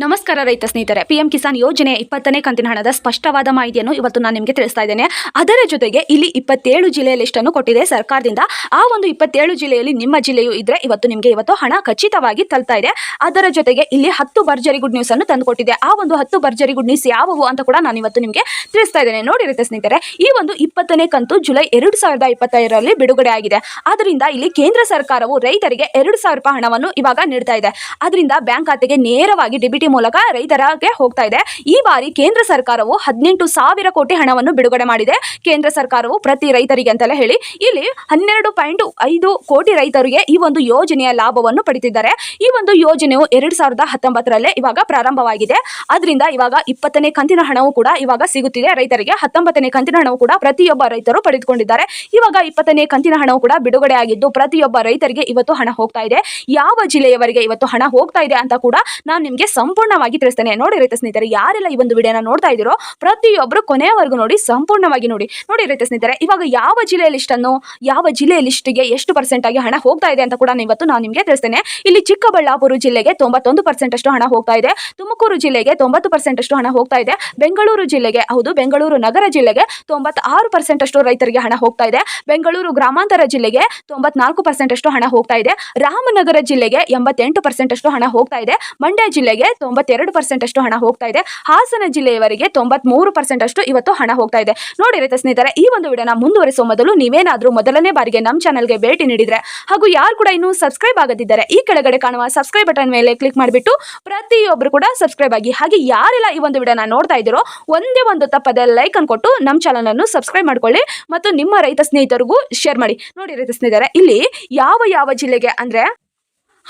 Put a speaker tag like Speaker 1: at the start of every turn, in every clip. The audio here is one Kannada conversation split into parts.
Speaker 1: ನಮಸ್ಕಾರ ರೈತ ಸ್ನೇಹಿತರೆ. ಪಿಎಂ ಕಿಸಾನ್ ಯೋಜನೆ ಇಪ್ಪತ್ತನೇ ಕಂತಿನ ಹಣದ ಸ್ಪಷ್ಟವಾದ ಮಾಹಿತಿಯನ್ನು ಇವತ್ತು ನಾನು ನಿಮಗೆ ತಿಳಿಸ್ತಾ ಇದ್ದೇನೆ. ಅದರ ಜೊತೆಗೆ ಇಲ್ಲಿ ಇಪ್ಪತ್ತೇಳು ಜಿಲ್ಲೆಯ ಲಿಸ್ಟನ್ನು ಕೊಟ್ಟಿದೆ ಸರ್ಕಾರದಿಂದ. ಆ ಒಂದು ಇಪ್ಪತ್ತೇಳು ಜಿಲ್ಲೆಯಲ್ಲಿ ನಿಮ್ಮ ಜಿಲ್ಲೆಯು ಇದ್ರೆ ಇವತ್ತು ನಿಮಗೆ ಇವತ್ತು ಹಣ ಖಚಿತವಾಗಿ ತಲ್ತಾ ಇದೆ. ಅದರ ಜೊತೆಗೆ ಇಲ್ಲಿ ಹತ್ತು ಭರ್ಜರಿ ಗುಡ್ ನ್ಯೂಸ್ ಅನ್ನು ತಂದುಕೊಟ್ಟಿದೆ ಆ ಒಂದು ಹತ್ತು ಭರ್ಜರಿ ಗುಡ್ ನ್ಯೂಸ್ ಯಾವುವು ಅಂತ ಕೂಡ ನಾನು ಇವತ್ತು ನಿಮಗೆ ತಿಳಿಸ್ತಾ ಇದ್ದೇನೆ. ನೋಡಿ ರೈತ ಸ್ನೇಹಿತರೆ, ಈ ಒಂದು ಇಪ್ಪತ್ತನೇ ಕಂತು ಜುಲೈ ಎರಡು ಸಾವಿರದ ಇಪ್ಪತ್ತೈದರಲ್ಲಿ ಬಿಡುಗಡೆ ಆಗಿದೆ. ಆದ್ದರಿಂದ ಇಲ್ಲಿ ಕೇಂದ್ರ ಸರ್ಕಾರವು ರೈತರಿಗೆ ಎರಡು ಸಾವಿರ ರೂಪಾಯಿ ಹಣವನ್ನು ಇವಾಗ ನೀಡ್ತಾ ಇದೆ. ಅದರಿಂದ ಬ್ಯಾಂಕ್ ಖಾತೆಗೆ ನೇರವಾಗಿ ಡಿಬಿಟಿ ಮೂಲಕ ರೈತರಿಗೆ ಹೋಗ್ತಾ ಇದೆ. ಈ ಬಾರಿ ಕೇಂದ್ರ ಸರ್ಕಾರವು ಹದಿನೆಂಟು ಸಾವಿರ ಕೋಟಿ ಹಣವನ್ನು ಬಿಡುಗಡೆ ಮಾಡಿದೆ. ಕೇಂದ್ರ ಸರ್ಕಾರವು ಪ್ರತಿ ರೈತರಿಗೆ ಅಂತಲೇ ಹೇಳಿ, ಇಲ್ಲಿ ಹನ್ನೆರಡು ಪಾಯಿಂಟ್ ಐದು ಕೋಟಿ ರೈತರಿಗೆ ಈ ಒಂದು ಯೋಜನೆಯ ಲಾಭವನ್ನು ಪಡೆದಿದ್ದಾರೆ ಈ ಒಂದು ಯೋಜನೆಯು ಎರಡು ಸಾವಿರದ ಹತ್ತೊಂಬತ್ತರಲ್ಲೇ ಇವಾಗ ಪ್ರಾರಂಭವಾಗಿದೆ. ಅದರಿಂದ ಇವಾಗ ಇಪ್ಪತ್ತನೇ ಕಂತಿನ ಹಣವು ಕೂಡ ಇವಾಗ ಸಿಗುತ್ತಿದೆ. ರೈತರಿಗೆ ಹತ್ತೊಂಬತ್ತನೇ ಕಂತಿನ ಹಣವು ಕೂಡ ಪ್ರತಿಯೊಬ್ಬ ರೈತರು ಪಡೆದುಕೊಂಡಿದ್ದಾರೆ. ಇವಾಗ ಇಪ್ಪತ್ತನೇ ಕಂತಿನ ಹಣವು ಕೂಡ ಬಿಡುಗಡೆ ಆಗಿದ್ದು, ಪ್ರತಿಯೊಬ್ಬ ರೈತರಿಗೆ ಇವತ್ತು ಹಣ ಹೋಗ್ತಾ ಇದೆ. ಯಾವ ಜಿಲ್ಲೆಯವರಿಗೆ ಇವತ್ತು ಹಣ ಹೋಗ್ತಾ ಇದೆ ಅಂತ ಕೂಡ ನಾನು ನಿಮಗೆ ಸಂಪೂರ್ಣವಾಗಿ ತಿಳಿಸ್ತೇನೆ. ನೋಡಿ ರೈತ ಸ್ನೇಹಿತರೆ, ಯಾರೆಲ್ಲ ಈ ಒಂದು ವಿಡಿಯೋನ ನೋಡ್ತಾ ಇದ್ದೀರೋ ಪ್ರತಿಯೊಬ್ಬರು ಕೊನೆಯವರೆಗೂ ನೋಡಿ ಸಂಪೂರ್ಣವಾಗಿ ನೋಡಿ. ನೋಡಿ ರೈತ ಸ್ನೇಹಿತರೆ, ಇವಾಗ ಯಾವ ಜಿಲ್ಲೆಯ ಲಿಸ್ಟ್ ಅನ್ನು ಯಾವ ಜಿಲ್ಲೆಯ ಲಿಸ್ಟ್ಗೆ ಎಷ್ಟು ಪರ್ಸೆಂಟ್ ಆಗಿ ಹಣ ಹೋಗ್ತಾ ಇದೆ ಅಂತ ಕೂಡ ಇವತ್ತು ನಾನು ನಿಮಗೆ ತಿಳಿಸ್ತೇನೆ. ಇಲ್ಲಿ ಚಿಕ್ಕಬಳ್ಳಾಪುರ ಜಿಲ್ಲೆಗೆ ತೊಂಬತ್ತೊಂದು ಪರ್ಸೆಂಟ್ ಅಷ್ಟು ಹಣ ಹೋಗ್ತಾ ಇದೆ. ತುಮಕೂರು ಜಿಲ್ಲೆಗೆ ತೊಂಬತ್ತು ಪರ್ಸೆಂಟ್ ಅಷ್ಟು ಹಣ ಹೋಗ್ತಾ ಇದೆ. ಬೆಂಗಳೂರು ಜಿಲ್ಲೆಗೆ, ಹೌದು, ಬೆಂಗಳೂರು ನಗರ ಜಿಲ್ಲೆಗೆ ತೊಂಬತ್ತಾರು ಪರ್ಸೆಂಟ್ ಅಷ್ಟು ರೈತರಿಗೆ ಹಣ ಹೋಗ್ತಾ ಇದೆ. ಬೆಂಗಳೂರು ಗ್ರಾಮಾಂತರ ಜಿಲ್ಲೆಗೆ ತೊಂಬತ್ನಾಲ್ಕು ಪರ್ಸೆಂಟ್ ಅಷ್ಟು ಹಣ ಹೋಗ್ತಾ ಇದೆ. ರಾಮನಗರ ಜಿಲ್ಲೆಗೆ ಎಂಬತ್ತೆಂಟು ಪರ್ಸೆಂಟ್ ಅಷ್ಟು ಹಣ ಹೋಗ್ತಾ ಇದೆ. ಮಂಡ್ಯ ಜಿಲ್ಲೆಗೆ ತೊಂಬತ್ತೆರಡು ಪರ್ಸೆಂಟ್ ಅಷ್ಟು ಹಣ ಹೋಗ್ತಾ ಇದೆ. ಹಾಸನ ಜಿಲ್ಲೆಯವರಿಗೆ ತೊಂಬತ್ಮೂರು ಪರ್ಸೆಂಟ್ ಅಷ್ಟು ಇವತ್ತು ಹಣ ಹೋಗ್ತಾ ಇದೆ. ನೋಡಿ ರೈತ ಸ್ನೇಹಿತರೆ, ಈ ಒಂದು ವಿಡಿಯೋನ ಮುಂದುವರಿಸುವ ಮೊದಲು ನೀವೇನಾದರೂ ಮೊದಲನೇ ಬಾರಿಗೆ ನಮ್ಮ ಚಾನಲ್ಗೆ ಭೇಟಿ ನೀಡಿದ್ರೆ ಹಾಗೂ ಯಾರು ಕೂಡ ಇನ್ನೂ ಸಬ್ಸ್ಕ್ರೈಬ್ ಆಗದಿದ್ದರೆ ಈ ಕೆಳಗಡೆ ಕಾಣುವ ಸಬ್ಸ್ಕ್ರೈಬ್ ಬಟನ್ ಮೇಲೆ ಕ್ಲಿಕ್ ಮಾಡಿಬಿಟ್ಟು ಪ್ರತಿಯೊಬ್ಬರು ಕೂಡ ಸಬ್ಸ್ಕ್ರೈಬ್ ಆಗಿ ಹಾಗೆ ಯಾರೆಲ್ಲ ಈ ಒಂದು ವಿಡಿಯೋನ ನೋಡ್ತಾ ಇದ್ದೀರೋ ಒಂದೇ ಒಂದು ತಪ್ಪದ ಲೈಕ್ ಅನ್ನು ಕೊಟ್ಟು ನಮ್ಮ ಚಾನಲನ್ನು ಸಬ್ಸ್ಕ್ರೈಬ್ ಮಾಡ್ಕೊಳ್ಳಿ ಮತ್ತು ನಿಮ್ಮ ರೈತ ಸ್ನೇಹಿತರಿಗೂ ಶೇರ್ ಮಾಡಿ. ನೋಡಿ ರೈತ ಸ್ನೇಹಿತರೆ, ಇಲ್ಲಿ ಯಾವ ಯಾವ ಜಿಲ್ಲೆಗೆ ಅಂದ್ರೆ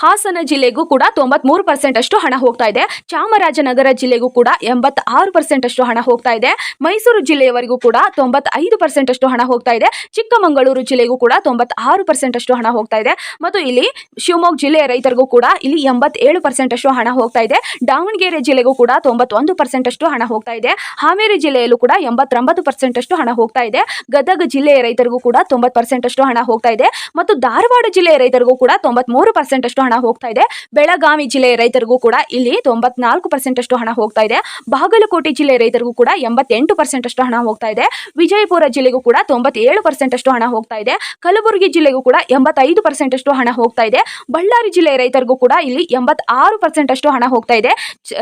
Speaker 1: ಹಾಸನ ಜಿಲ್ಲೆಗೂ ಕೂಡ ತೊಂಬತ್ಮೂರು ಪರ್ಸೆಂಟ್ ಅಷ್ಟು ಹಣ ಹೋಗ್ತಾ ಇದೆ. ಚಾಮರಾಜನಗರ ಜಿಲ್ಲೆಗೂ ಕೂಡ ಎಂಬತ್ತಾರು ಪರ್ಸೆಂಟ್ ಅಷ್ಟು ಹಣ ಹೋಗ್ತಾ ಇದೆ. ಮೈಸೂರು ಜಿಲ್ಲೆಯವರೆಗೂ ಕೂಡ ತೊಂಬತ್ತೈದು ಪರ್ಸೆಂಟ್ ಅಷ್ಟು ಹಣ ಹೋಗ್ತಾ ಇದೆ. ಚಿಕ್ಕಮಗಳೂರು ಜಿಲ್ಲೆಗೂ ಕೂಡ ತೊಂಬತ್ತಾರು ಪರ್ಸೆಂಟ್ ಅಷ್ಟು ಹಣ ಹೋಗ್ತಾ ಇದೆ. ಮತ್ತು ಇಲ್ಲಿ ಶಿವಮೊಗ್ಗ ಜಿಲ್ಲೆಯ ರೈತರಿಗೂ ಕೂಡ ಇಲ್ಲಿ ಎಂಬತ್ತೇಳು ಪರ್ಸೆಂಟ್ ಅಷ್ಟು ಹಣ ಹೋಗ್ತಾ ಇದೆ. ದಾವಣಗೆರೆ ಜಿಲ್ಲೆಗೂ ಕೂಡ ತೊಂಬತ್ತೊಂದು ಪರ್ಸೆಂಟ್ ಅಷ್ಟು ಹಣ ಹೋಗ್ತಾ ಇದೆ. ಹಾವೇರಿ ಜಿಲ್ಲೆಯಲ್ಲೂ ಕೂಡ ಎಂಬತ್ತೊಂಬತ್ತು ಪರ್ಸೆಂಟ್ ಅಷ್ಟು ಹಣ ಹೋಗ್ತಾ ಇದೆ. ಗದಗ ಜಿಲ್ಲೆಯ ರೈತರಿಗೂ ಕೂಡ ತೊಂಬತ್ತು ಪರ್ಸೆಂಟ್ ಅಷ್ಟು ಹಣ ಹೋಗ್ತಾ ಇದೆ. ಮತ್ತು ಧಾರವಾಡ ಜಿಲ್ಲೆಯ ರೈತರಿಗೂ ಕೂಡ ತೊಂಬತ್ಮೂರು ಪರ್ಸೆಂಟ್ ಅಷ್ಟು ಹಣ ಹೋಗ್ತಾ ಇದೆ. ಬೆಳಗಾವಿ ಜಿಲ್ಲೆಯ ರೈತರಿಗೂ ಕೂಡ ಇಲ್ಲಿ ತೊಂಬತ್ನಾಲ್ಕು ಪರ್ಸೆಂಟ್ ಅಷ್ಟು ಹಣ ಹೋಗ್ತಾ ಇದೆ. ಬಾಗಲಕೋಟೆ ಜಿಲ್ಲೆಯ ರೈತರಿಗೂ ಕೂಡ ಎಂಬತ್ತೆಂಟು ಪರ್ಸೆಂಟ್ ಅಷ್ಟು ಹಣ ಹೋಗ್ತಾ ಇದೆ. ವಿಜಯಪುರ ಜಿಲ್ಲೆಗೂ ಕೂಡ ತೊಂಬತ್ತೇಳು ಪರ್ಸೆಂಟ್ ಅಷ್ಟು ಹಣ ಹೋಗ್ತಾ ಇದೆ. ಕಲಬುರಗಿ ಜಿಲ್ಲೆಗೂ ಕೂಡ ಎಂಬತ್ತೈದು ಪರ್ಸೆಂಟ್ ಅಷ್ಟು ಹಣ ಹೋಗ್ತಾ ಇದೆ. ಬಳ್ಳಾರಿ ಜಿಲ್ಲೆಯ ರೈತರಿಗೂ ಕೂಡ ಇಲ್ಲಿ ಎಂಬತ್ತಾರು ಪರ್ಸೆಂಟ್ ಅಷ್ಟು ಹಣ ಹೋಗ್ತಾ ಇದೆ.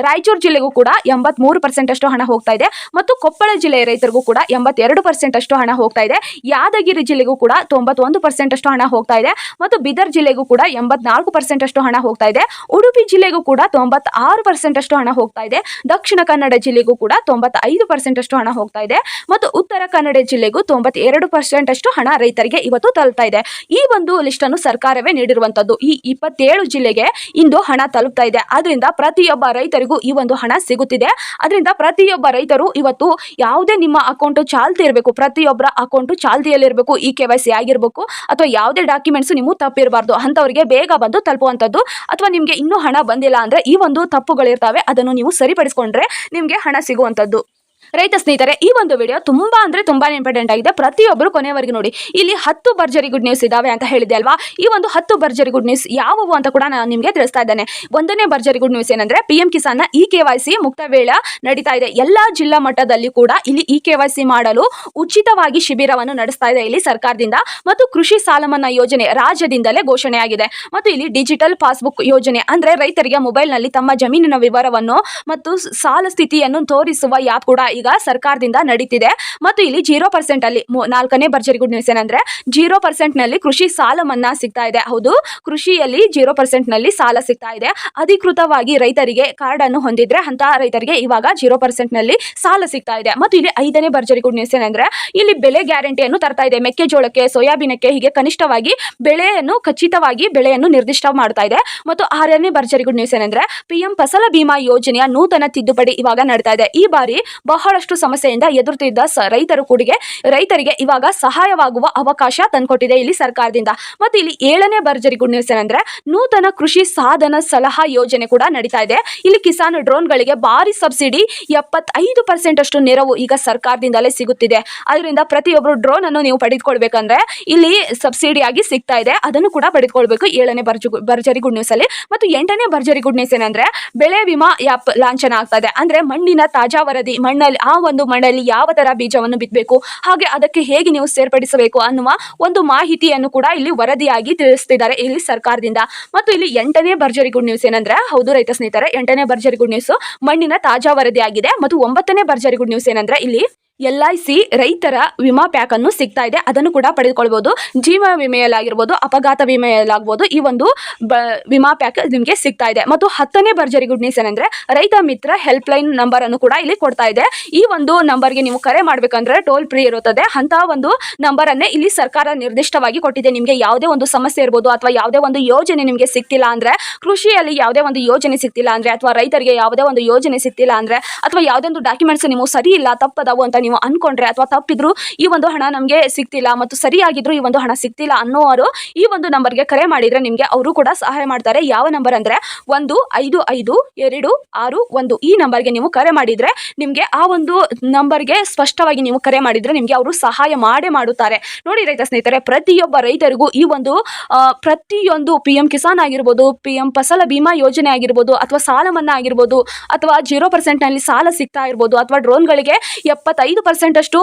Speaker 1: ರಾಯಚೂರು ಜಿಲ್ಲೆಗೂ ಕೂಡ ಎಂಬತ್ಮೂರು ಪರ್ಸೆಂಟ್ ಅಷ್ಟು ಹಣ ಹೋಗ್ತಾ ಇದೆ. ಮತ್ತು ಕೊಪ್ಪಳ ಜಿಲ್ಲೆಯ ರೈತರಿಗೂ ಕೂಡ ಎಂಬತ್ತೆರಡು ಪರ್ಸೆಂಟ್ ಅಷ್ಟು ಹಣ ಹೋಗ್ತಾ ಇದೆ. ಯಾದಗಿರಿ ಜಿಲ್ಲೆಗೂ ಕೂಡ ತೊಂಬತ್ತೊಂದು ಪರ್ಸೆಂಟ್ ಅಷ್ಟು ಹಣ ಹೋಗ್ತಾ ಇದೆ. ಮತ್ತು ಬೀದರ್ ಜಿಲ್ಲೆಗೂ ಕೂಡ ಎಂಬತ್ನಾಲ್ಕು ಪರ್ಸೆಂಟ್ ಅಷ್ಟು ಹಣ ಹೋಗ್ತಾ ಇದೆ. ಉಡುಪಿ ಜಿಲ್ಲೆಗೂ ಕೂಡ ತೊಂಬತ್ತಾರು ಪರ್ಸೆಂಟ್ ಅಷ್ಟು ಹಣ ಹೋಗ್ತಾ ಇದೆ. ದಕ್ಷಿಣ ಕನ್ನಡ ಜಿಲ್ಲೆಗೂ ಕೂಡ ತೊಂಬತ್ತೈದು ಪರ್ಸೆಂಟ್ ಅಷ್ಟು ಹಣ ಹೋಗ್ತಾ ಇದೆ. ಮತ್ತು ಉತ್ತರ ಕನ್ನಡ ಜಿಲ್ಲೆಗೂ ತೊಂಬತ್ತೆರಡು ಪರ್ಸೆಂಟ್ ಅಷ್ಟು ಹಣ ರೈತರಿಗೆ ಇವತ್ತು ತಲುಪ್ತಾ ಇದೆ. ಈ ಒಂದು ಲಿಸ್ಟ್ ಅನ್ನು ಸರ್ಕಾರವೇ ನೀಡಿರುವಂತದ್ದು. ಈ ಇಪ್ಪತ್ತೇಳು ಜಿಲ್ಲೆಗೆ ಇಂದು ಹಣ ತಲುಪ್ತಾ ಇದೆ. ಅದರಿಂದ ಪ್ರತಿಯೊಬ್ಬ ರೈತರಿಗೂ ಈ ಒಂದು ಹಣ ಸಿಗುತ್ತಿದೆ. ಅದರಿಂದ ಪ್ರತಿಯೊಬ್ಬ ರೈತರು ಇವತ್ತು ಯಾವುದೇ ನಿಮ್ಮ ಅಕೌಂಟ್ ಚಾಲ್ತಿ ಇರಬೇಕು, ಪ್ರತಿಯೊಬ್ಬರ ಅಕೌಂಟ್ ಚಾಲ್ತಿಯಲ್ಲಿರಬೇಕು, ಈ ಕೆ ವೈ ಸಿ ಆಗಿರಬೇಕು, ಅಥವಾ ಯಾವುದೇ ಡಾಕ್ಯುಮೆಂಟ್ಸ್ ನೀವು ತಪ್ಪಿರಬಾರ್ದು ಅಂತವರಿಗೆ ಬೇಗ ಬಂದು ತಲುಪುವಂಥದ್ದು ಅಥವಾ ನಿಮಗೆ ಇನ್ನೂ ಹಣ ಬಂದಿಲ್ಲ ಅಂದರೆ ಈ ಒಂದು ತಪ್ಪುಗಳಿರ್ತವೆ, ಅದನ್ನು ನೀವು ಸರಿಪಡಿಸ್ಕೊಂಡ್ರೆ ನಿಮಗೆ ಹಣ ಸಿಗುವಂಥದ್ದು. ರೈತ ಸ್ನೇಹಿತರೆ, ಈ ಒಂದು ವಿಡಿಯೋ ತುಂಬಾ ಅಂದ್ರೆ ತುಂಬಾನೇ ಇಂಪಾರ್ಟೆಂಟ್ ಆಗಿದೆ. ಪ್ರತಿಯೊಬ್ಬರು ಕೊನೆಯವರೆಗೆ ನೋಡಿ. ಇಲ್ಲಿ ಹತ್ತು ಭರ್ಜರಿ ಗುಡ್ ನ್ಯೂಸ್ ಇದಾವೆ ಅಂತ ಹೇಳಿದೆ ಅಲ್ವಾ? ಈ ಒಂದು ಹತ್ತು ಭರ್ಜರಿ ಗುಡ್ ನ್ಯೂಸ್ ಯಾವುವು ಅಂತ ಕೂಡ ನಾನು ನಿಮಗೆ ತಿಳಿಸ್ತಾ ಇದ್ದೇನೆ. ಒಂದನೇ ಭರ್ಜರಿ ಗುಡ್ ನ್ಯೂಸ್ ಏನಂದ್ರೆ P M Kisan E K Y C ಮುಕ್ತ ವೇಳ ನಡೀತಾ ಇದೆ. ಎಲ್ಲಾ ಜಿಲ್ಲಾ ಮಟ್ಟದಲ್ಲಿ ಕೂಡ ಇಲ್ಲಿ ಇ ಕೆ ವೈ ಸಿ ಮಾಡಲು ಉಚಿತವಾಗಿ ಶಿಬಿರವನ್ನು ನಡೆಸ್ತಾ ಇದೆ ಇಲ್ಲಿ ಸರ್ಕಾರದಿಂದ. ಮತ್ತು ಕೃಷಿ ಸಾಲ ಮನ್ನಾ ಯೋಜನೆ ರಾಜ್ಯದಿಂದಲೇ ಘೋಷಣೆಯಾಗಿದೆ. ಮತ್ತು ಇಲ್ಲಿ ಡಿಜಿಟಲ್ ಪಾಸ್ಬುಕ್ ಯೋಜನೆ ಅಂದ್ರೆ ರೈತರಿಗೆ ಮೊಬೈಲ್ನಲ್ಲಿ ತಮ್ಮ ಜಮೀನಿನ ವಿವರವನ್ನು ಮತ್ತು ಸಾಲ ಸ್ಥಿತಿಯನ್ನು ತೋರಿಸುವ ಯಾಪ್ ಕೂಡ ಈಗ ಸರ್ಕಾರದಿಂದ ನಡೀತಿದೆ. ಮತ್ತು ಇಲ್ಲಿ ಜೀರೋ ಪರ್ಸೆಂಟ್ ಅಲ್ಲಿ ನಾಲ್ಕನೇ ಭರ್ಜರಿ ಗುಡ್ ನ್ಯೂಸ್ ಏನಂದ್ರೆ, ಜೀರೋ ಪರ್ಸೆಂಟ್ನಲ್ಲಿ ಕೃಷಿ ಸಾಲ ಮನ್ನಾ ಸಿಗ್ತಾ ಇದೆ. ಹೌದು, ಕೃಷಿಯಲ್ಲಿ ಜೀರೋ ಪರ್ಸೆಂಟ್ನಲ್ಲಿ ಸಾಲ ಸಿಗ್ತಾ ಇದೆ. ಅಧಿಕೃತವಾಗಿ ರೈತರಿಗೆ ಕಾರ್ಡ್ ಅನ್ನು ಹೊಂದಿದ್ರೆ ಅಂತ ರೈತರಿಗೆ ಇವಾಗ ಜೀರೋ ಪರ್ಸೆಂಟ್ನಲ್ಲಿ ಸಾಲ ಸಿಗ್ತಾ ಇದೆ. ಮತ್ತು ಇಲ್ಲಿ ಐದನೇ ಭರ್ಜರಿ ಗುಡ್ ನ್ಯೂಸ್ ಏನಂದ್ರೆ, ಇಲ್ಲಿ ಬೆಲೆ ಗ್ಯಾರಂಟಿಯನ್ನು ತರ್ತಾ ಇದೆ. ಮೆಕ್ಕೆಜೋಳಕ್ಕೆ, ಸೋಯಾಬೀನಕ್ಕೆ ಹೀಗೆ ಕನಿಷ್ಠವಾಗಿ ಬೆಳೆಯನ್ನು, ಖಚಿತವಾಗಿ ಬೆಳೆಯನ್ನು ನಿರ್ದಿಷ್ಟ ಮಾಡ್ತಾ ಇದೆ. ಮತ್ತು ಆರನೇ ಭರ್ಜರಿ ಗುಡ್ ನ್ಯೂಸ್ ಏನಂದ್ರೆ, ಪಿಎಂ ಫಸಲ ಬಿಮಾ ಯೋಜನೆಯ ನೂತನ ತಿದ್ದುಪಡಿ ಇವಾಗ ನಡೀತಾ ಇದೆ. ಈ ಬಾರಿ ಬಹಳ ಬಹಳಷ್ಟು ಸಮಸ್ಯೆಯಿಂದ ಎದುರುತ್ತಿದ್ದ ರೈತರು ಕೂಡಿಗೆ, ರೈತರಿಗೆ ಇವಾಗ ಸಹಾಯವಾಗುವ ಅವಕಾಶ ತಂದುಕೊಟ್ಟಿದೆ ಇಲ್ಲಿ ಸರ್ಕಾರದಿಂದ. ಮತ್ತು ಇಲ್ಲಿ ಏಳನೇ ಭರ್ಜರಿ ಗುಡ್ ನ್ಯೂಸ್ ಏನಂದ್ರೆ, ನೂತನ ಕೃಷಿ ಸಾಧನ ಸಲಹಾ ಯೋಜನೆ ಕೂಡ ನಡೀತಾ ಇದೆ. ಇಲ್ಲಿ ಕಿಸಾನ್ ಡ್ರೋನ್ಗಳಿಗೆ ಭಾರಿ ಸಬ್ಸಿಡಿ, ಎಪ್ಪತ್ತೈದು ಪರ್ಸೆಂಟ್ ಅಷ್ಟು ನೆರವು ಈಗ ಸರ್ಕಾರದಿಂದಲೇ ಸಿಗುತ್ತಿದೆ. ಅದರಿಂದ ಪ್ರತಿಯೊಬ್ಬರು ಡ್ರೋನ್ ಅನ್ನು ನೀವು ಪಡೆದುಕೊಳ್ಬೇಕಂದ್ರೆ ಇಲ್ಲಿ ಸಬ್ಸಿಡಿಯಾಗಿ ಸಿಗ್ತಾ ಇದೆ. ಅದನ್ನು ಕೂಡ ಪಡೆದುಕೊಳ್ಬೇಕು ಏಳನೇ ಭರ್ಜು, ಭರ್ಜರಿ ಗುಡ್ ನ್ಯೂಸ್ ಅಲ್ಲಿ. ಮತ್ತು ಎಂಟನೇ ಭರ್ಜರಿ ಗುಡ್ ನ್ಯೂಸ್ ಏನಂದ್ರೆ, ಬೆಳೆ ವಿಮಾ ಆ್ಯಪ್ ಲಾಂಛನ ಆಗ್ತಾ ಇದೆ. ಅಂದ್ರೆ ಮಣ್ಣಿನ ತಾಜಾ ವರದಿ, ಮಣ್ಣಲ್ಲಿ ಆ ಒಂದು ಮಣ್ಣಲ್ಲಿ ಯಾವ ತರ ಬೀಜವನ್ನು ಬಿತ್ತಬೇಕು ಹಾಗೆ ಅದಕ್ಕೆ ಹೇಗೆ ನೀವು ಸೇರ್ಪಡಿಸಬೇಕು ಅನ್ನುವ ಒಂದು ಮಾಹಿತಿಯನ್ನು ಕೂಡ ಇಲ್ಲಿ ವರದಿಯಾಗಿ ತಿಳಿಸ್ತಿದ್ದಾರೆ ಇಲ್ಲಿ ಸರ್ಕಾರದಿಂದ. ಮತ್ತು ಇಲ್ಲಿ ಎಂಟನೇ ಭರ್ಜರಿ ಗುಡ್ ನ್ಯೂಸ್ ಏನಂದ್ರೆ, ಹೌದು ರೈತ ಸ್ನೇಹಿತರೆ, ಎಂಟನೇ ಭರ್ಜರಿ ಗುಡ್ ನ್ಯೂಸ್ ಮಣ್ಣಿನ ತಾಜಾ ವರದಿಯಾಗಿದೆ. ಮತ್ತು ಒಂಬತ್ತನೇ ಭರ್ಜರಿ ಗುಡ್ ನ್ಯೂಸ್ ಏನಂದ್ರೆ, ಇಲ್ಲಿ ಎಲ್ ಐ ಸಿ ರೈತರ ವಿಮಾ ಪ್ಯಾಕ್ ಅನ್ನು ಸಿಗ್ತಾ ಇದೆ. ಅದನ್ನು ಕೂಡ ಪಡೆದುಕೊಳ್ಬಹುದು ಜೀವ ವಿಮೆಯಲ್ಲಾಗಿರ್ಬೋದು, ಅಪಘಾತ ವಿಮೆಯಲ್ಲಾಗ್ಬೋದು ಈ ಒಂದು ವಿಮಾ ಪ್ಯಾಕ್ ನಿಮಗೆ ಸಿಗ್ತಾ ಇದೆ. ಮತ್ತು ಹತ್ತನೇ ಭರ್ಜರಿ ಗುಡ್ ನ್ಯೂಸ್ ಏನಂದ್ರೆ, ರೈತ ಮಿತ್ರ ಹೆಲ್ಪ್ ಲೈನ್ ನಂಬರ್ ಅನ್ನು ಕೂಡ ಇಲ್ಲಿ ಕೊಡ್ತಾ ಇದೆ. ಈ ಒಂದು ನಂಬರ್ಗೆ ನೀವು ಕರೆ ಮಾಡಬೇಕಂದ್ರೆ ಟೋಲ್ ಫ್ರೀ ಇರುತ್ತದೆ. ಅಂತಹ ಒಂದು ನಂಬರ್ ಅನ್ನೇ ಇಲ್ಲಿ ಸರ್ಕಾರ ನಿರ್ದಿಷ್ಟವಾಗಿ ಕೊಟ್ಟಿದೆ. ನಿಮಗೆ ಯಾವುದೇ ಒಂದು ಸಮಸ್ಯೆ ಇರ್ಬೋದು ಅಥವಾ ಯಾವುದೇ ಒಂದು ಯೋಜನೆ ನಿಮಗೆ ಸಿಗ್ತಿಲ್ಲ ಅಂದ್ರೆ, ಕೃಷಿಯಲ್ಲಿ ಯಾವುದೇ ಒಂದು ಯೋಜನೆ ಸಿಗ್ತಿಲ್ಲ ಅಂದ್ರೆ, ಅಥವಾ ರೈತರಿಗೆ ಯಾವುದೇ ಒಂದು ಯೋಜನೆ ಸಿಗ್ತಿಲ್ಲ ಅಂದ್ರೆ, ಅಥವಾ ಯಾವುದೇ ಒಂದು ಡಾಕ್ಯುಮೆಂಟ್ಸ್ ನೀವು ಸರಿ ಇಲ್ಲ, ತಪ್ಪದವು ಅಂತ ನೀವು ಅನ್ಕೊಂಡ್ರೆ ಅಥವಾ ತಪ್ಪಿದ್ರು ಈ ಒಂದು ಹಣ ನಮಗೆ ಸಿಗ್ತಿಲ್ಲ ಮತ್ತು ಸರಿಯಾಗಿದ್ರು ಈ ಒಂದು ಹಣ ಸಿಗ್ತಿಲ್ಲ ಅನ್ನೋರು ಈ ಒಂದು ನಂಬರ್ಗೆ ಕರೆ ಮಾಡಿದ್ರೆ ನಿಮಗೆ ಅವರು ಕೂಡ ಸಹಾಯ ಮಾಡ್ತಾರೆ. ಯಾವ ನಂಬರ್ ಅಂದ್ರೆ ಒಂದು ಐದು ಐದು ಎರಡು ಆರು ಒಂದು. ಈ ನಂಬರ್ಗೆ ನೀವು ಕರೆ ಮಾಡಿದ್ರೆ ನಿಮಗೆ ಆ ಒಂದು ನಂಬರ್ಗೆ ಸ್ಪಷ್ಟವಾಗಿ ನೀವು ಕರೆ ಮಾಡಿದ್ರೆ ನಿಮಗೆ ಅವರು ಸಹಾಯ ಮಾಡೇ ಮಾಡುತ್ತಾರೆ. ನೋಡಿ ರೈತ ಸ್ನೇಹಿತರೆ, ಪ್ರತಿಯೊಬ್ಬ ರೈತರಿಗೂ ಈ ಒಂದು ಪ್ರತಿಯೊಂದು ಪಿ ಎಂ ಕಿಸಾನ್ ಆಗಿರ್ಬೋದು ಪಿ ಎಂ ಫಸಲ ಬಿಮಾ ಯೋಜನೆ ಆಗಿರ್ಬೋದು, ಅಥವಾ ಸಾಲ ಮನ್ನಾ ಆಗಿರ್ಬೋದು, ಅಥವಾ ಜೀರೋ ಪರ್ಸೆಂಟ್ನಲ್ಲಿ ಸಾಲ ಸಿಗ್ತಾ ಇರ್ಬೋದು, ಅಥವಾ ಡ್ರೋನ್ಗಳಿಗೆ ಎಪ್ಪತ್ತೈದು ಪರ್ಸೆಂಟ್ ಅಷ್ಟು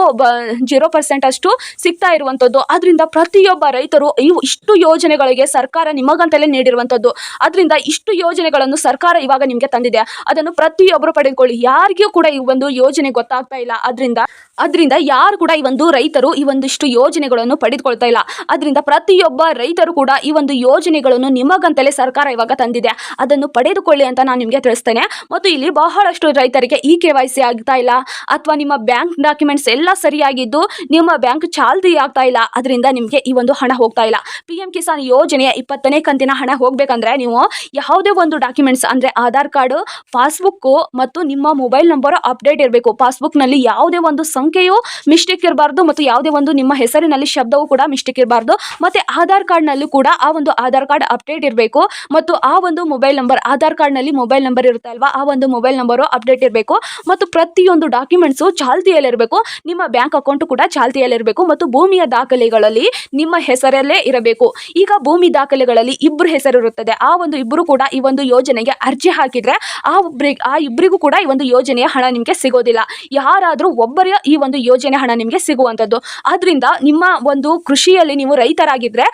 Speaker 1: ಜೀರೋ ಪರ್ಸೆಂಟ್ ಅಷ್ಟು ಸಿಗ್ತಾ ಇರುವಂಥದ್ದು. ಅದರಿಂದ ಪ್ರತಿಯೊಬ್ಬ ರೈತರು ಇವು ಇಷ್ಟು ಯೋಜನೆಗಳಿಗೆ ಸರ್ಕಾರ ನಿಮಗಂತಲೇ ನೀಡಿರುವಂಥದ್ದು. ಅದರಿಂದ ಇಷ್ಟು ಯೋಜನೆಗಳನ್ನು ಸರ್ಕಾರ ಇವಾಗ ನಿಮಗೆ ತಂದಿದೆ. ಅದನ್ನು ಪ್ರತಿಯೊಬ್ಬರು ಪಡೆದುಕೊಳ್ಳಿ. ಯಾರಿಗೂ ಕೂಡ ಈ ಒಂದು ಯೋಜನೆ ಗೊತ್ತಾಗ್ತಾ ಇಲ್ಲ. ಅದರಿಂದ ಅದರಿಂದ ಯಾರು ಕೂಡ ಈ ಒಂದು ರೈತರು ಈ ಒಂದಿಷ್ಟು ಯೋಜನೆಗಳನ್ನು ಪಡೆದುಕೊಳ್ತಾ ಇಲ್ಲ. ಅದರಿಂದ ಪ್ರತಿಯೊಬ್ಬ ರೈತರು ಕೂಡ ಈ ಒಂದು ಯೋಜನೆಗಳನ್ನು ನಿಮಗಂತಲೇ ಸರ್ಕಾರ ಇವಾಗ ತಂದಿದೆ. ಅದನ್ನು ಪಡೆದುಕೊಳ್ಳಿ ಅಂತ ನಾನು ನಿಮಗೆ ತಿಳಿಸ್ತೇನೆ. ಮತ್ತು ಇಲ್ಲಿ ಬಹಳಷ್ಟು ರೈತರಿಗೆ ಇ ಕೆ ವೈ ಸಿ ಆಗ್ತಾ ಇಲ್ಲ. ಅಥವಾ ನಿಮ್ಮ ಬ್ಯಾಂಕ್ ಡಾಕ್ಯುಮೆಂಟ್ಸ್ ಎಲ್ಲ ಸರಿಯಾಗಿದ್ದು ನಿಮ್ಮ ಬ್ಯಾಂಕ್ ಚಾಲ್ತಿ ಆಗ್ತಾ ಇಲ್ಲ. ಅದರಿಂದ ನಿಮಗೆ ಈ ಒಂದು ಹಣ ಹೋಗ್ತಾ ಇಲ್ಲ. ಪಿ ಎಂ ಕಿಸಾನ್ ಯೋಜನೆಯ ಇಪ್ಪತ್ತನೇ ಕಂತಿನ ಹಣ ಹೋಗಬೇಕಂದ್ರೆ ನೀವು ಯಾವುದೇ ಒಂದು ಡಾಕ್ಯುಮೆಂಟ್ಸ್ ಅಂದರೆ ಆಧಾರ್ ಕಾರ್ಡ್ ಪಾಸ್ಬುಕ್ಕು ಮತ್ತು ನಿಮ್ಮ ಮೊಬೈಲ್ ನಂಬರ್ ಅಪ್ಡೇಟ್ ಇರಬೇಕು. ಪಾಸ್ಬುಕ್ನಲ್ಲಿ ಯಾವುದೇ ಒಂದು ಸಂಖ್ಯೆಯು ಮಿಸ್ಟೇಕ್ ಇರಬಾರ್ದು ಮತ್ತು ಯಾವುದೇ ಒಂದು ನಿಮ್ಮ ಹೆಸರಿನಲ್ಲಿ ಶಬ್ದವೂ ಕೂಡ ಮಿಸ್ಟೇಕ್ ಇರಬಾರ್ದು. ಮತ್ತು ಆಧಾರ್ ಕಾರ್ಡ್ನಲ್ಲೂ ಕೂಡ ಆ ಒಂದು ಆಧಾರ್ ಕಾರ್ಡ್ ಅಪ್ಡೇಟ್ ಇರಬೇಕು. ಮತ್ತು ಆ ಒಂದು ಮೊಬೈಲ್ ನಂಬರ್ ಆಧಾರ್ ಕಾರ್ಡ್ನಲ್ಲಿ ಮೊಬೈಲ್ ನಂಬರ್ ಇರುತ್ತೆ ಅಲ್ವಾ ಆ ಒಂದು ಮೊಬೈಲ್ ನಂಬರು ಅಪ್ಡೇಟ್ ಇರಬೇಕು. ಮತ್ತು ಪ್ರತಿಯೊಂದು ಡಾಕ್ಯುಮೆಂಟ್ಸು ಚಾಲ್ತಿಯಲ್ಲಿರಬೇಕು ನಿಮ್ಮ ಬ್ಯಾಂಕ್ ಅಕೌಂಟ್ ಕೂಡ ಚಾಲ್ತಿಯಲ್ಲಿರಬೇಕು ಮತ್ತು ಭೂಮಿಯ ದಾಖಲೆಗಳಲ್ಲಿ ನಿಮ್ಮ ಹೆಸರಲ್ಲೇ ಇರಬೇಕು. ಈಗ ಭೂಮಿ ದಾಖಲೆಗಳಲ್ಲಿ ಇಬ್ಬರು ಹೆಸರು ಇರುತ್ತದೆ ಆ ಒಂದು ಇಬ್ಬರು ಕೂಡ ಈ ಒಂದು ಯೋಜನೆಗೆ ಅರ್ಜಿ ಹಾಕಿದ್ರೆ ಆ ಒಬ್ರಿಗೆ ಆ ಇಬ್ಬರಿಗೂ ಕೂಡ ಈ ಒಂದು ಯೋಜನೆಯ ಹಣ ನಿಮಗೆ ಸಿಗೋದಿಲ್ಲ. ಯಾರಾದರೂ ಒಬ್ಬರ ಈ ಒಂದು ಯೋಜನೆ ಹಣ ನಿಮಗೆ ಸಿಗುವಂಥದ್ದು ಆದ್ರಿಂದ ನಿಮ್ಮ ಒಂದು ಕೃಷಿಯಲ್ಲಿ ನೀವು ರೈತರಾಗಿದ್ರೆ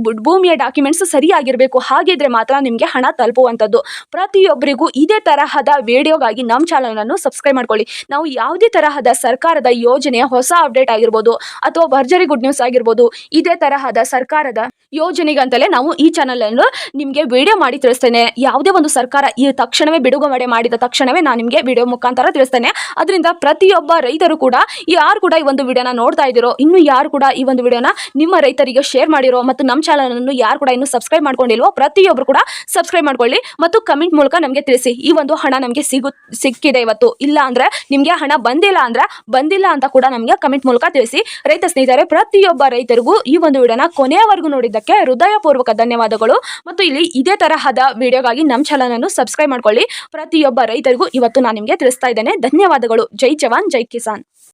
Speaker 1: ಬು- ಭೂಮಿಯ ಡಾಕ್ಯುಮೆಂಟ್ಸ್ ಸರಿಯಾಗಿರಬೇಕು. ಹಾಗಿದ್ರೆ ಮಾತ್ರ ನಿಮಗೆ ಹಣ ತಲುಪುವಂಥದ್ದು ಪ್ರತಿಯೊಬ್ಬರಿಗೂ ಇದೇ ತರಹದ ವಿಡಿಯೋಗಾಗಿ ನಮ್ಮ ಚಾನಲನ್ನು ಸಬ್ಸ್ಕ್ರೈಬ್ ಮಾಡ್ಕೊಳ್ಳಿ. ನಾವು ಯಾವುದೇ ತರಹದ ಸರ್ಕಾರದ ಯೋಜನೆಯ ಹೊಸ ಅಪ್ಡೇಟ್ ಆಗಿರ್ಬೋದು ಅಥವಾ ಭರ್ಜರಿ ಗುಡ್ ನ್ಯೂಸ್ ಆಗಿರ್ಬೋದು, ಇದೇ ತರಹದ ಸರ್ಕಾರದ ಯೋಜನೆಗಂತಲೇ ನಾವು ಈ ಚಾನಲ್ ಅನ್ನು ನಿಮಗೆ ವಿಡಿಯೋ ಮಾಡಿ ತಿಳಿಸ್ತೇನೆ. ಯಾವುದೇ ಒಂದು ಸರ್ಕಾರ ಈ ತಕ್ಷಣವೇ ಬಿಡುಗಡೆ ಮಾಡಿದ ತಕ್ಷಣವೇ ನಾನು ನಿಮಗೆ ವಿಡಿಯೋ ಮುಖಾಂತರ ತಿಳಿಸ್ತೇನೆ. ಅದರಿಂದ ಪ್ರತಿಯೊಬ್ಬ ರೈತರು ಕೂಡ, ಯಾರು ಕೂಡ ಈ ಒಂದು ವಿಡಿಯೋನ ನೋಡ್ತಾ ಇದ್ದೀರೋ, ಇನ್ನು ಯಾರು ಕೂಡ ಈ ಒಂದು ವಿಡಿಯೋನ ನಿಮ್ಮ ರೈತರಿಗೆ ಶೇರ್ ಮಾಡಿರೋ ಮತ್ತು ನಮ್ಮ ಚಾನಲ್ ಅನ್ನು ಯಾರು ಕೂಡ ಇನ್ನು ಸಬ್ಸ್ಕ್ರೈಬ್ ಮಾಡ್ಕೊಂಡಿಲ್ವೋ ಪ್ರತಿಯೊಬ್ಬರು ಕೂಡ ಸಬ್ಸ್ಕ್ರೈಬ್ ಮಾಡ್ಕೊಳ್ಳಿ ಮತ್ತು ಕಮೆಂಟ್ ಮೂಲಕ ನಮಗೆ ತಿಳಿಸಿ. ಈ ಒಂದು ಹಣ ನಮಗೆ ಸಿಗು, ಸಿಕ್ಕಿದೆ ಇವತ್ತು. ಇಲ್ಲ ಅಂದ್ರೆ ನಿಮಗೆ ಹಣ ಬಂದಿಲ್ಲ ಅಂದ್ರೆ ಬಂದಿಲ್ಲ ಅಂತ ಕೂಡ ನಮಗೆ ಕಮೆಂಟ್ ಮೂಲಕ ತಿಳಿಸಿ. ರೈತ ಸ್ನೇಹಿತರೆ, ಪ್ರತಿಯೊಬ್ಬ ರೈತರಿಗೂ ಈ ಒಂದು ವಿಡಿಯೋನ ಕೊನೆಯವರೆಗೂ ನೋಡಿದ್ದಕ್ಕೆ ಹೃದಯಪೂರ್ವಕ ಧನ್ಯವಾದಗಳು. ಮತ್ತು ಇಲ್ಲಿ ಇದೇ ತರಹದ ವಿಡಿಯೋಗಾಗಿ ನಮ್ಮ ಚಾನಲ್ ಅನ್ನು ಸಬ್ಸ್ಕ್ರೈಬ್ ಮಾಡ್ಕೊಳ್ಳಿ. ಪ್ರತಿಯೊಬ್ಬ ರೈತರಿಗೂ ಇವತ್ತು ನಾನು ನಿಮಗೆ ತಿಳಿಸ್ತಾ ಇದ್ದೇನೆ. ಧನ್ಯವಾದಗಳು. ಜೈ ಜವಾನ್, ಜೈ ಕಿಸಾನ್.